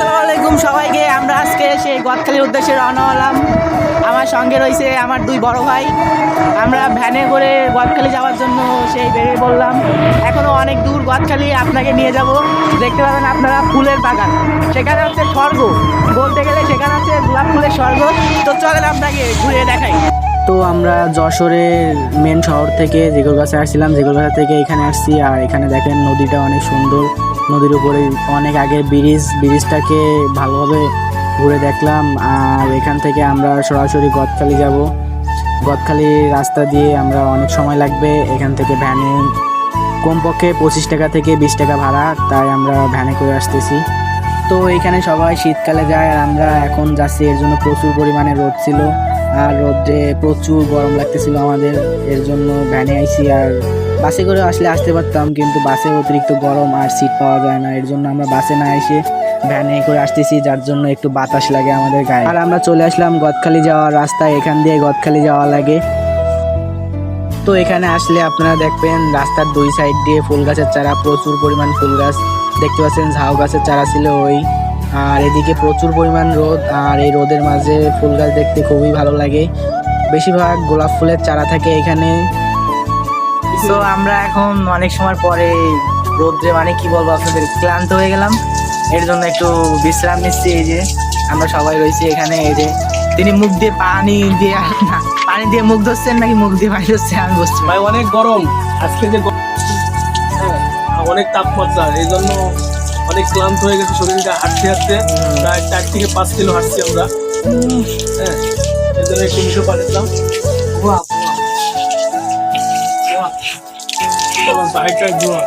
আসসালামু আলাইকুম সবাইকে। আমরা আজকে সেই গদখালির উদ্দেশ্যে রওনা হলাম। আমার সঙ্গে রয়েছে আমার দুই বড় ভাই। আমরা ভ্যানে করে গদখালি যাওয়ার জন্য সেই বেরিয়ে পড়লাম। এখনও অনেক দূর গদখালি আপনাকে নিয়ে যাব। দেখতে পাবেন আপনারা ফুলের বাগান। সেখানে হচ্ছে স্বর্গ। বলতে গেলে সেখানে হচ্ছে গোলাপ ফুলের স্বর্গ। তো চলেন আপনাকে ঘুরে দেখাই। তো আমরা যশোরের মেন শহর থেকে জিগরগাছা আসছিলাম। জিগরগাছা থেকে এখানে আসছি। আর এখানে দেখেন নদীটা অনেক সুন্দর। নদীর উপরে অনেক আগে ব্রিজ, ব্রিজটাকে ভালোভাবে ঘুরে দেখলাম। আর এখান থেকে আমরা সরাসরি গদখালি যাব। গদখালি রাস্তা দিয়ে আমরা অনেক সময় লাগবে। এখান থেকে ভ্যানে কমপক্ষে পঁচিশ টাকা থেকে বিশ টাকা ভাড়া, তাই আমরা ভ্যানে করে আসতেছি। তো এখানে সবাই শীতকালে যায়, আর আমরা এখন যাচ্ছি। এর জন্য প্রচুর পরিমাণে রোদ ছিল। আর রোদে প্রচুর গরম লাগতেছিল আমাদের, এর জন্য ভ্যানে আইসি আর বাসে করে আসলে আসতে পারতাম, কিন্তু বাসে অতিরিক্ত গরম আর সিট পাওয়া যায় না, এর জন্য আমরা বাসে না এসে ভ্যানে করে আসতেছি, যার জন্য একটু বাতাস লাগে আমাদের গায়ে। আর আমরা চলে আসলাম গদখালি যাওয়ার রাস্তায় এখান দিয়ে গদখালি যাওয়া লাগে। তো এখানে আসলে আপনারা দেখবেন, রাস্তার দুই সাইড দিয়ে ফুল গাছের চারা, প্রচুর পরিমাণ ফুল গাছ। দেখতে পাচ্ছেন ঝাউ গাছের চারা ছিল ওই। আর এদিকে প্রচুর পরিমাণ রোদ আর এই রোদের মাঝে ফুল গাছ দেখতে খুবই ভালো লাগে। বেশিরভাগ গোলাপ ফুলের চারা থাকে এখানে। তো আমরা এখন অনেক সময় পরে রোদ্রে মানে কি বলব আপনাদের ক্লান্ত হয়ে গেলাম। এর জন্য একটু বিশ্রাম নিচ্ছি এই যে আমরা সবাই রয়েছি এখানে এই যে তিনি মুখ দিয়ে পানি দিয়ে না পানি দিয়ে মুখ ধরছেন নাকি মুখ দিয়ে পানি ধরছে আমি বুঝছি ভাই অনেক গরম। আজকে যে হ্যাঁ, অনেক তাপমাত্রা এই জন্য অনেক ক্লান্ত হয়ে গেছে শরীরটা হাঁটতে হাঁটতে। প্রায় চার থেকে পাঁচ কিলো হাঁটছি আমরা। হ্যাঁ জন্য একটু মিশো পাঠাতাম। বাইকটা জোয়া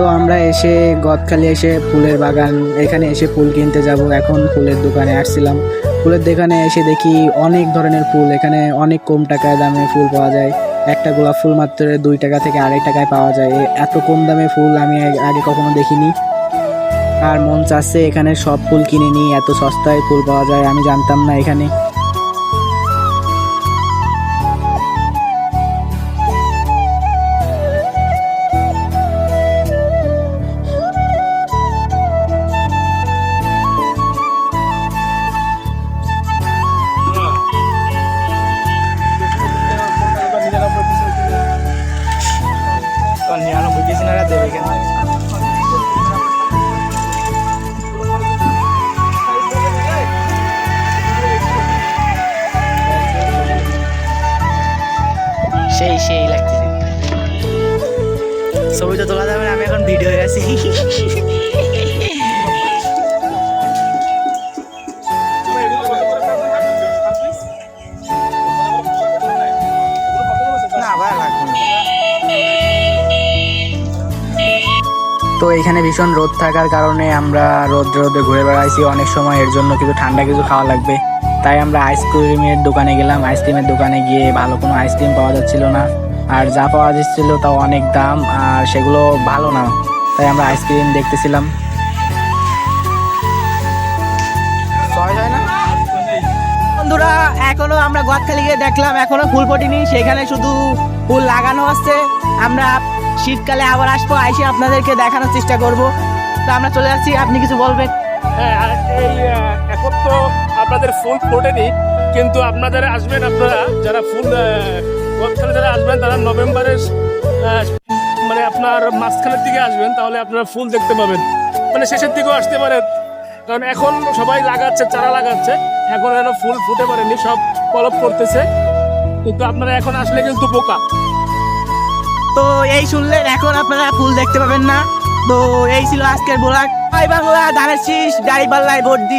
তো আমরা এসে গদখালি এসে ফুলের বাগান, এখানে এসে ফুল কিনতে যাব। এখন ফুলের দোকানে আসছিলাম। ফুলের দোকানে এসে দেখি অনেক ধরনের ফুল। এখানে অনেক কম টাকায় দামে ফুল পাওয়া যায়। একটা গোলাপ ফুল মাত্র দুই টাকা থেকে আড়াই টাকায় পাওয়া যায়। এত কম দামে ফুল আমি আগে কখনো দেখিনি। আর মন চাচ্ছে এখানে সব ফুল কিনে নিই। এত সস্তায় ফুল পাওয়া যায়, আমি জানতাম না এখানে। সেই সেই লাগতেছে ছবি তো তোলা যাবে না, আমি এখন ভিডিও আছি। তো এখানে ভীষণ রোদ থাকার কারণে আমরা রোদ রোদে ঘুরে বেড়াইছি। অনেক সময় এর জন্য কিছু ঠান্ডা কিছু খাওয়া লাগবে। তাই আমরা আইসক্রিমের দোকানে গেলাম। আইসক্রিমের দোকানে গিয়ে ভালো কোনো আইসক্রিম পাওয়া যাচ্ছিল না। আর যা পাওয়া যাচ্ছিল তাও অনেক দাম আর সেগুলো ভালো না। তাই আমরা আইসক্রিম দেখতেছিলাম। বন্ধুরা এখনও আমরা গদখালি গিয়ে দেখলাম এখনও ফুল ফোটেনি। সেখানে শুধু ফুল লাগানো আছে। আমরা শীতকালে আবার আসব আইসে আপনাদেরকে দেখানোর চেষ্টা করব। তো আমরা চলে যাচ্ছি আপনি কিছু বলবেন। হ্যাঁ এখন তো আপনাদের ফুল ফোটেনি, কিন্তু আপনাদের আসবেন আপনারা যারা ফুল গতকালে যারা আসবেন তারা নভেম্বরের মানে আপনার মাঝখানের দিকে আসবেন, তাহলে আপনারা ফুল দেখতে পাবেন। মানে শেষের দিকেও আসতে পারেন। কারণ এখন সবাই লাগাচ্ছে, চারা লাগাচ্ছে, এখন যেন ফুল ফুটে পারেনি, সব পলপ করতেছে কিন্তু আপনারা এখন আসলে কিন্তু বোকা। তো এই শুনলেন, এখন আপনারা ফুল দেখতে পাবেন না। তো এই ছিল আজকের ব্লগ বাংলা, ধানের শীষ গাড়ি পাল্লায় ভোট দিই